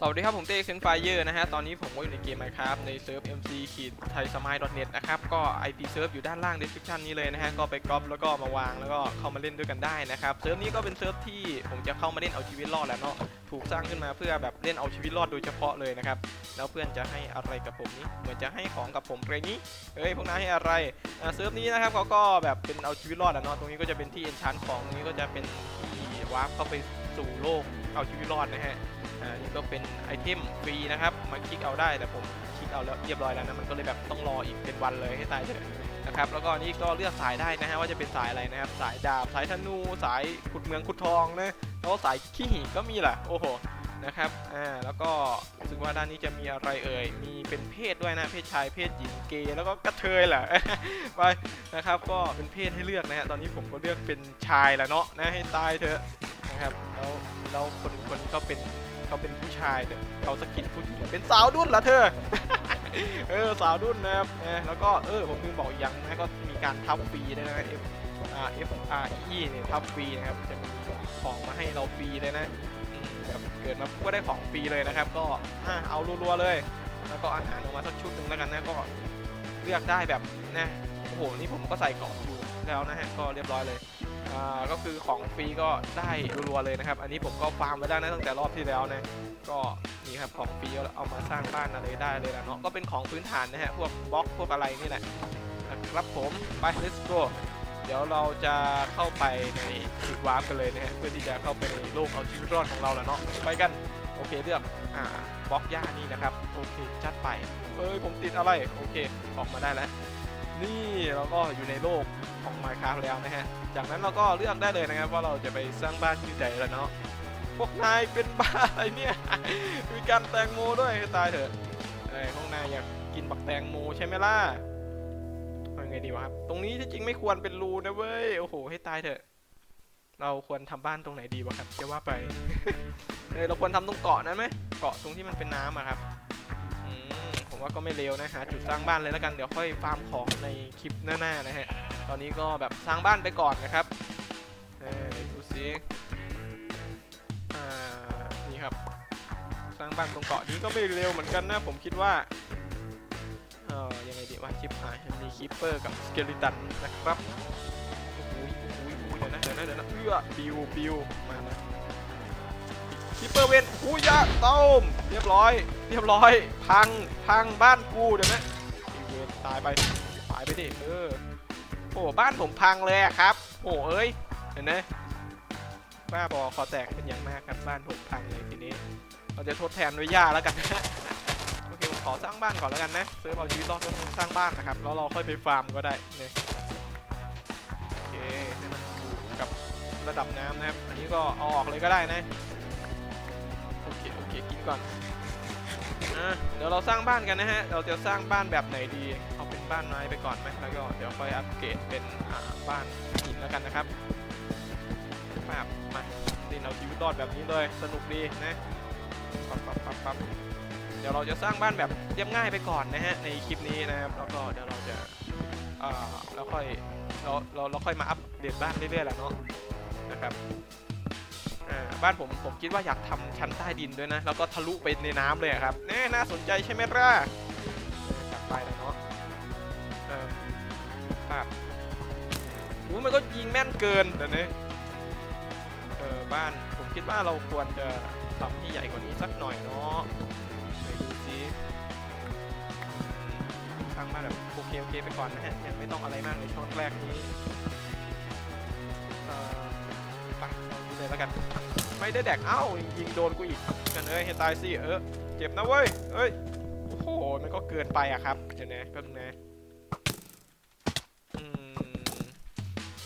สวัสดีครับ ผมเต้เซนไฟเยอร์นะฮะ ตอนนี้ผมก็อยู่ในเกม Minecraft ในเซิร์ฟ MC ขีดไทยสมาย .net นะครับ ก็ IP เซิร์ฟอยู่ด้านล่าง description นี้เลยนะฮะ ก็ไปก๊อปแล้วก็มาวางแล้วก็เข้ามาเล่นด้วยกันได้นะครับ เซิร์ฟนี้ก็เป็นเซิร์ฟที่ผมจะเข้ามาเล่นเอาชีวิตรอดแหล้วเนาะ ถูกสร้างขึ้นมาเพื่อแบบเล่นเอาชีวิตรอดโดยเฉพาะเลยนะครับ แล้วเพื่อนจะให้อะไรกับผมนี่เหมือนจะให้ของกับผมอะไรนี้เฮ้ยพวกนายให้อะไรอ่าเซิร์ฟนี้นะครับเขาก็แบบเป็นเอาชีวิตรอดแหละเนาะ ตรงนี้ก็จะเป็นที่เอนชานของ ตรงนี้ก็จะเป็นที่วาร์ปเข้าไปสู่โลกเอาชีวิตรอดนะฮะ อ่านี่ก็เป็นไอเทมฟรีนะครับมาคลิกเอาได้แต่ผมคลิกเอาแล้วเรียบร้อยแล้วนะมันก็เลยแบบต้องรออีกเป็นวันเลยให้ตายเถอะนะครับแล้วก็นี่ก็เลือกสายได้นะฮะว่าจะเป็นสายอะไรนะครับ สายดาบสายธนูสายขุดเมืองขุดทองนะแล้วก็สายขี้หิก็มีแหละโอ้โหนะครับอ่าแล้วก็รู้สึกว่าด้านนี้จะมีอะไรเอ่ยมีเป็นเพศด้วยนะเพศชายเพศหญิงเกย์แล้วก็กระเทยแหละไปนะครับก็เป็นเพศให้เลือกนะฮะตอนนี้ผมก็เลือกเป็นชายแหละเนาะนะให้ตายเถอะ นะครับแล้วแล้วคนคนนี้ก็เป็นเขาเป็นผู้ชายแต่เขาสกินผู้หญิงเป็นสาวดุ้นเหรอเธอ เออสาวดุ้นนะครับแล้วก็เออผมลืมบอกอีกอย่างนะก็มีการทับฟรีด้วยนะ F R F R E เนี่ยทับฟรีนะครับจะมีของมาให้เราฟรีเลยนะแบบเกิดมาก็ได้ของฟรีเลยนะครับ ก็อะเอารัวๆเลย แล้วก็อาหารออกมาสักชุดหนึ่งแล้วกันนะก็เลือกได้แบบนะโอ้โหนี่ผมก็ใส่กล่องอยู่แล้วนะฮะก็เรียบร้อยเลย อ่าก็คือของฟรีก็ได้รัวๆเลยนะครับ อันนี้ผมก็ฟาร์มไว้ได้นะตั้งแต่รอบที่แล้วนะก็นี่ครับของฟรีเอามาสร้างบ้านอะไรได้เลยนะเนาะก็เป็นของพื้นฐานนะฮะพวกบล็อกพวกอะไรนี่แหละนะครับผมไป let's go เดี๋ยวเราจะเข้าไปในจุดวาร์ปกันเลยนะฮะเพื่อที่จะเข้าไปในโลกเอาชีวิตรอดของเราแหละเนาะไปกันโอเคเลือกอ่าบล็อกหญ้านี่นะครับโอเคจัดไปเอ้ยผมติดอะไรโอเคออกมาได้แล้ว นี่เราก็อยู่ในโลก ของ Minecraft แล้วนะฮะ จากนั้นเราก็เลือกได้เลยนะครับว่าเราจะไปสร้างบ้านที่ไหนแล้วเนาะ พวกนายเป็นบ้าอะไรเนี่ย มีการแตงโมด้วยให้ตายเถอะไอ้พวกนายอยากกินบักแตงโมใช่ไหมล่ะทำไงดีวะครับ ตรงนี้ที่จริงไม่ควรเป็นรูนะเว้ย โอ้โห ให้ตายเถอะ เราควรทำบ้านตรงไหนดีวะครับ จะว่าไปเออเราควรทำตรงเกาะนั้นไหมเกาะตรงที่มันเป็นน้ำอะครับผมว่าก็ไม่เลวนะหาจุดสร้างบ้านเลยแล้วกัน เดี๋ยวค่อยฟาร์มของในคลิปหน้าๆนะฮะ ตอนนี้ก็แบบสร้างบ้านไปก่อนนะครับเออดูสินี่ครับ สร้างบ้านตรงเกาะนี้ก็ไม่เร็วเหมือนกันนะ ผมคิดว่า เออยังไงดีว่าชิปหายมีคีปเปอร์กับสเกลิตันนะครับโอ้โหโอ้โหโอ้โหเดี๋ยวนะเดี๋ยวนะเดี๋ยวนะเอื้อปิวปิวมามาคีปเปอร์เวนอู้ยะต้มเรียบร้อย เรียบร้อย พัง พังบ้านกูเดี๋ยวนะเวนตายไป ตายไปดิ เออ โอ้บ้านผมพังเลยครับ โอ้เอ้ยเห็นไหมบ้าบอคอแตกเป็นอย่างมากครับบ้านผมพังเลยทีนี้ เราจะทดแทนด้วยหญ้าแล้วกันโอเคผมขอสร้างบ้านก่อนแล้วกันนะซื้อเอาชีวิตรอดก็ต้องสร้างบ้านนะครับแล้วเราค่อยไปฟาร์มก็ได้เนี่ยโอเคให้มันอยู่กับระดับน้ำนะครับ อันนี้ก็เอาออกเลยก็ได้นะโอเคโอเคกินก่อนอะเดี๋ยวเราสร้างบ้านกันนะฮะ เราจะสร้างบ้านแบบไหนดี บ้านไม้ไปก่อนไหมแล้วก็เดี๋ยวค่อยอัปเกรดเป็นบ้านหินแล้วกันนะครับมามาเล่นเอาชีวิตรอดแบบนี้เลยสนุกดีนะปั๊บปั๊บปั๊บปั๊บเดี๋ยวเราจะสร้างบ้านแบบเรียบง่ายไปก่อนนะฮะในคลิปนี้นะครับแล้วก็เดี๋ยวเราจะอ่าแล้วค่อยเราเราเราค่อยมาอัปเดตบ้านเรื่อยๆแหละเนาะนะครับบ้านผมผมคิดว่าอยากทำชั้นใต้ดินด้วยนะ แล้วก็ทะลุไปในน้ำเลยครับแน่น่าสนใจใช่ไหมล่ะ อู้มันก็ยิงแม่นเกินเดี๋ยวนี้เออบ้านผมคิดว่าเราควรจะทำที่ใหญ่กว่านี้สักหน่อยเนาะไปดูซิสร้างมาแบบโอเคโอเคไปก่อนนะฮะยังไม่ต้องอะไรมากในช่วงแรกนี้เออไปดูเลยแล้วกัน ไม่ได้แดกเอ้ายิงโดนกูอีกกันเอ้ยให้ตายสิเออเจ็บนะเว้ยเอ้ยโอ้โหมันก็เกินไปอะครับเดี๋ยวนะแป๊บนึงนะ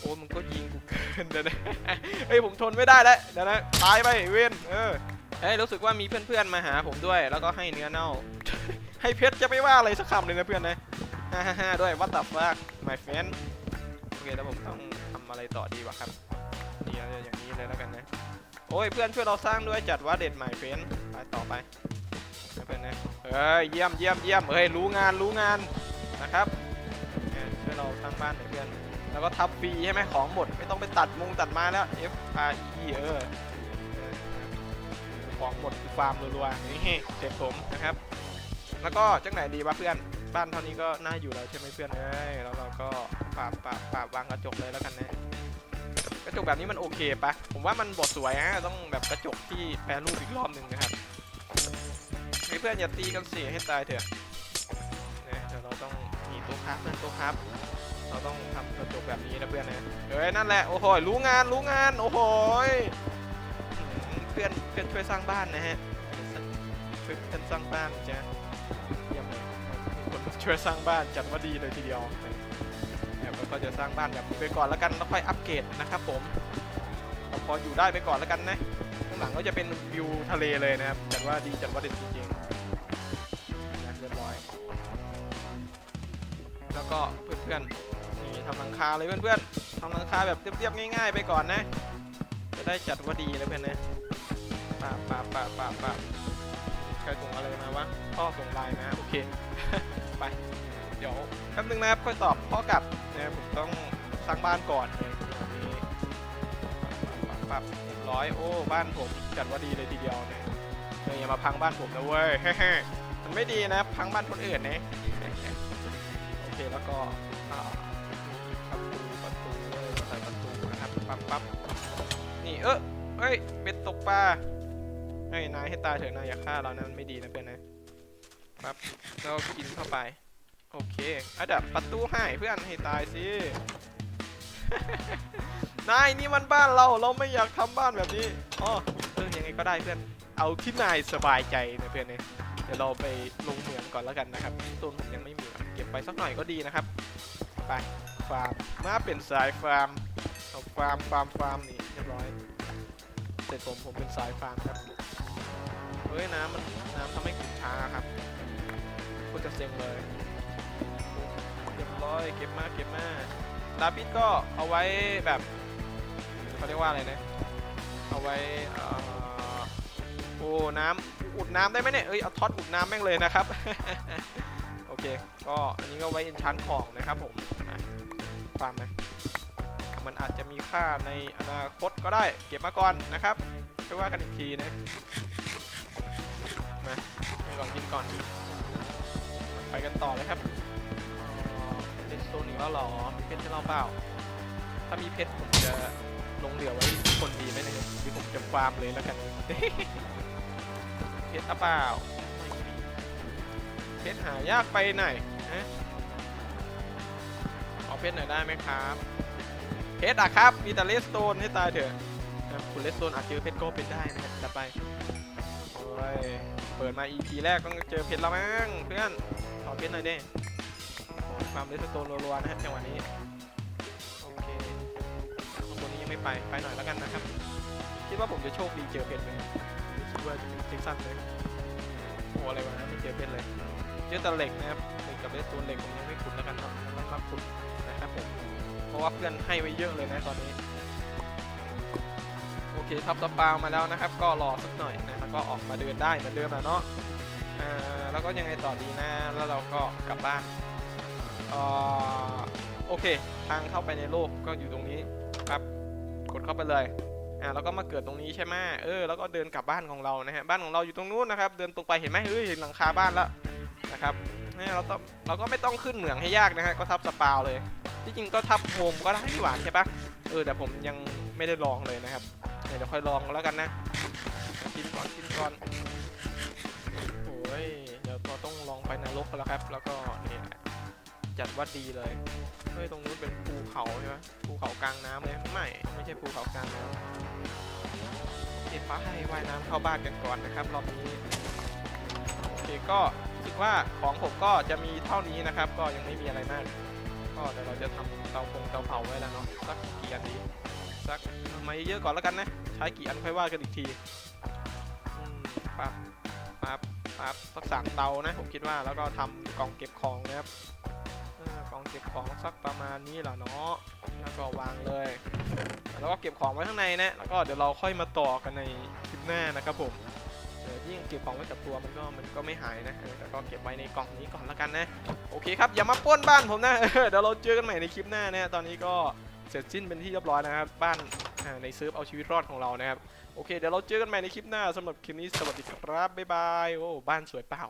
อ้มันก็ยิงกูเกินเดี๋ยวนะเฮ้ยผมทนไม่ได้แล้วเดี๋ยวนะตายไปเวนเออเฮ้ยรู้สึกว่ามีเพื่อนๆมาหาผมด้วย แล้วก็ให้เนื้อเน่า ให้เพชรจะไม่ว่าอะไรสักคำเลยนะเพื่อนนะฮ่าฮ่าด้วยวัตถุฟัก my friend โอเคแล้วผมต้องทำอะไรต่อดีวะครับนี่อาอย่างนี้เลยแล้วกันนะโอ้ยเพื่อนช่วยเราสร้างด้วยจัดว่าเด็ด my friend ไปต่อไปเพื่อนนะเฮ้ยเยี่ยมเยี่ยมเยี่ยมเฮ้ยรู้งานรู้งานนะครับเออช่วยเราสร้างบ้านหน่อยเพื่อน แล้วก็ทับฟรีใช่ไหมของหมดไม่ต้องไปตัดมุงตัดม้แล้ว F R E เออเออของหมดฟฟาร์มรัวๆนี่เสร็จผมนะครับ แล้วก็จังไหนดีวะเพื่อนบ้านเท่านี้ก็น่าอยู่แล้วใช่ไหมเพื่อนเอ้ยแล้วเราก็ปราบปราบปราบวางกระจกเลยแล้วกันนะกระจกแบบนี้มันโอเคปะผมว่ามันบดสวยนะต้องแบบกระจกที่แปรรูปอีกรอบหนึ่งนะครับเฮ้เพื่อนอย่าตีกันสิให้ตายเถอะนะเดี๋ยวเราต้องมีตัวครับเพื่อนตัวครับ เราต้องทำกระจกแบบนี้นะเพื่อนนะเฮ้ยนั่นแหละโอ้โหรู้งานรู้งานโอ้โหเพื่อนเพื่อนช่วยสร้างบ้านนะฮะช่วยเพื่อนสร้างบ้านจ้ะเยี่ยมเลยคนช่วยสร้างบ้านจัดว่าดีเลยทีเดียวเดี๋ยวก็จะสร้างบ้านแบบนี้ไปก่อนแล้วกันแล้วค่อยอัปเกรดนะครับผมพออยู่ได้ไปก่อนแล้วกันนะข้างหลังก็จะเป็นวิวทะเลเลยนะครับจัดว่าดีจัดว่าเด็ดจริงๆนะเรียบร้อย แล้วก็เพื่อนๆ ทำหลังคาเลยเพื่อนๆทำหลังคาแบบเรียบๆง่าย ๆ ไปก่อนนะ จะได้จัดว่าดีเลยเพื่อนนะปาบปาบปาบปาบปาใครส่งอะไรมาวะพ่อส่งไลน์มาโอเคไปเดี๋ยวแป๊บนึงนะครับค่อยตอบพ่อกลับนะผมต้องสร้างบ้านก่อนเนี่ยแบบนี้ปับปับร้อยโอ้บ้านผมจัดว่าดีเลยทีเดียวเนี่ยเฮ้ยอย่ามาพังบ้านผมนะเว้ยมันไม่ดีนะพังบ้านคนอื่นนะโอเคแล้วก็ ประตูประตูเลยใส่ประตูนะครับปั๊บปั๊บนี่เออเฮ้ยเบ็ดตกปลาเฮ้ยนายให้ตายเถอะนายอย่าฆ่าเรานะมันไม่ดีนะเพื่อนนะปั๊บแล้วกินเข้าไป โอเคอะดับประตูให้เพื่อนให้ตายสินายนี่มันบ้านเราเราไม่อยากทำบ้านแบบนี้อ๋อเออยังไงก็ได้เพื่อนเอาที่นายสบายใจนะเพื่อนเนี่ยเดี๋ยวเราไปลงเหมืองก่อนแล้วกันนะครับต้นผมยังไม่มีเก็บไปสักหน่อยก็ดีนะครับ ไป ฟาร์ม มาเป็นสายฟาร์มเอาฟาร์มฟาร์มฟาร์มนี่เรียบร้อย เสร็จผมผมเป็นสายฟาร์มครับ เฮ้ยน้ำมันน้ำทำให้ขุนช้าครับก็จะเซ็งเลยเรียบร้อยเก็บมาเก็บมาลาปิดก็เอาไว้แบบเขาเรียกว่าอะไรนะ เอาไว้เอ่อโอ้น้ำอุดน้ำได้ไหมเนี่ย เอ้ยเอาท็อตอุดน้ำแม่งเลยนะครับ โอเค ก็อันนี้ก็ไว้เอนชันของนะครับผมอะ ฟาร์มนะมันอาจจะมีค่าในอนาคตก็ได้ เก็บมาก่อนนะครับไปว่ากันอีกทีนะ มากินก่อนกินก่อน ไปกันต่อเลยครับเลนโซนอีกแล้วหรอ เพชรให้เราเปล่า ถ้ามีเพชรผมจะลงเหลือไว้คนดีไหมเนี่ยหรือผมจะฟาร์มเลยแล้วกัน เพชรเปล่า เพชรหายากไปไหนฮะ เพชรหน่อยได้ไหมครับเพชรอะครับมีแต่เลสโตนให้ตายเถอะคุณเลสโตนอาจเจอเพชรก็เป็นได้นะครับจัดไปโอ้ยเปิดมา EP แรกต้องเจอเพชรแล้วมั้งเพื่อนขอเพชรหน่อยดิความเลสโตนรัวๆนะฮะจังหวะนี้โอเคข้างบนนี้ยังไม่ไปไปหน่อยแล้วกันนะครับคิดว่าผมจะโชคดีเจอเพชรไหมคิดว่าจะเป็นซิกซันเลย โอ้อะไรวะไม่เจอเพชรเลยเจอแต่เหล็กนะครับเหล็กกับเลสโตนเหล็กผมยังไม่ขุดแล้วกันครับไม่มาขุดนะครับผมเพราะว่าเพื่อนให้ไว้เยอะเลยนะตอนนี้โอเคทับสปาวมาแล้วนะครับ ก็รอสักหน่อยนะแล้วก็ออกมาเดินได้เหมือนเดิมแล้วเนาะอ่าแล้วก็ยังไงต่อดีนะแล้วเราก็กลับบ้านอ่อโอเค ทางเข้าไปในโลกก็อยู่ตรงนี้ครับกดเข้าไปเลย อ่าแล้วก็มาเกิดตรงนี้ใช่ไหมเออแล้วก็เดินกลับบ้านของเรานะฮะบ้านของเราอยู่ตรงนู้นนะครับ เดินตรงไปเห็นไหมเฮ้ยเห็นหลังคาบ้านแล้วนะครับเนี่ยเราต้องเราก็ไม่ต้องขึ้นเหมืองให้ยากนะฮะก็ทับสปาวเลย ที่จริงก็ทับโฮมก็ได้ที่หวานใช่ปะเออแต่ผมยังไม่ได้ลองเลยนะครับเดี๋ยวค่อยลองแล้วกันนะกินก่อนกินก่อนโอ้ยเดี๋ยวเราต้องลองไปนรกกันแล้วครับ แล้วก็เนี่ย จัดว่าดีเลย เฮ้ย ตรงนู้นเป็นภูเขาใช่ไหมภูเขากลางน้ำเลยไม่ ไม่ใช่ภูเขากลางน้ำเดี๋ยวฟ้าให้ว่ายน้ำเข้าบ้านกันก่อนนะครับรอบนี้โอเคก็รู้สึกว่าของผมก็จะมีเท่านี้นะครับ ก็ยังไม่มีอะไรมาก ก็เดี๋ยวเราจะทำเตาคงเตาเผาไว้แล้วเนาะสักกี่อันดีสักมาเยอะๆก่อนแล้วกันนะ ใช้กี่อันค่อยว่ากันอีกทีปั๊บปั๊บปั๊บสักสามเตานะผมคิดว่าแล้วก็ทำกล่องเก็บของนะครับ อองเก็บของสักประมาณนี้แหละเนาะแล้วก็วางเลย แล้วก็เก็บของไว้ข้างในนะ แล้วก็เดี๋ยวเราค่อยมาต่อกันในคลิปหน้านะครับผมยิ่งเก็บของไว้กับตัวมันก็มันก็ไม่หายนะแต่ก็เก็บไว้ในกล่องนี้ก่อนแล้วกันนะ โอเคครับ อย่ามาป้นบ้านผมนะ เดี๋ยวเราเจอกันใหม่ในคลิปหน้านะตอนนี้ก็เสร็จสิ้นเป็นที่เรียบร้อยนะครับ บ้านในเซิร์ฟเอาชีวิตรอดของเรานะครับ โอเค เดี๋ยวเราเจอกันใหม่ในคลิปหน้าสำหรับคลิปนี้สวัสดีครับ บ๊ายบาย โอ้ บ้านสวยเปล่า